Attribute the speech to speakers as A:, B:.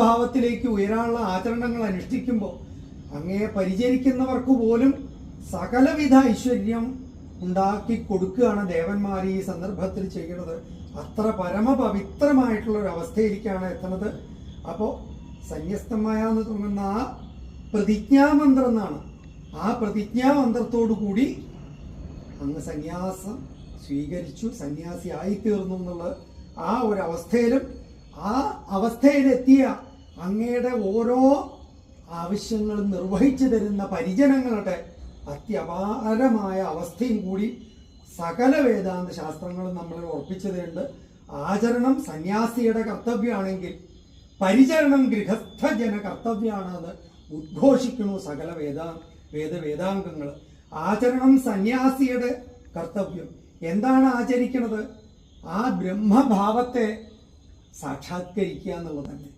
A: ഭാവത്തിലേക്ക് ഉയരാനുള്ള ആചരണങ്ങൾ അനുഷ്ഠിക്കുമ്പോൾ അങ്ങയെ പരിചരിക്കുന്നവർക്ക് പോലും സകലവിധ ഐശ്വര്യം ഉണ്ടാക്കി കൊടുക്കുകയാണ് ദേവന്മാർ ഈ സന്ദർഭത്തിൽ ചെയ്യുന്നത്. അത്ര പരമപവിത്രമായിട്ടുള്ള ഒരു അവസ്ഥയിലേക്കാണ് എത്തുന്നത്. അപ്പോൾ സന്യസ്തമായ എന്ന് ആ പ്രതിജ്ഞാമന്ത്രം എന്നാണ് ആ പ്രതിജ്ഞാമന്ത്രത്തോടു കൂടി അങ്ങ് സന്യാസം സ്വീകരിച്ചു സന്യാസി ആയിത്തീർന്നു എന്നുള്ള ആ ഒരു അവസ്ഥയിലും ആ അവസ്ഥയിലെത്തിയ അങ്ങയുടെ ഓരോ ആവശ്യങ്ങളും നിർവഹിച്ചു തരുന്ന പരിജനങ്ങളുടെ അത്യപാരമായ അവസ്ഥയും കൂടി സകല വേദാന്ത ശാസ്ത്രങ്ങളും നമ്മൾ ഉറപ്പിച്ചതുണ്ട്. ആചരണം സന്യാസിയുടെ കർത്തവ്യമാണെങ്കിൽ പരിചരണം ഗൃഹസ്ഥജന കർത്തവ്യമാണെന്ന് ഉദ്ഘോഷിക്കണു സകല വേദാ വേദ വേദാംഗങ്ങൾ ആചരണം സന്യാസിയുടെ കർത്തവ്യം. എന്താണ് ആചരിക്കുന്നത് ആ ബ്രഹ്മഭാവത്തെ സാക്ഷാത്കരിക്കുക എന്നുള്ളത് തന്നെ.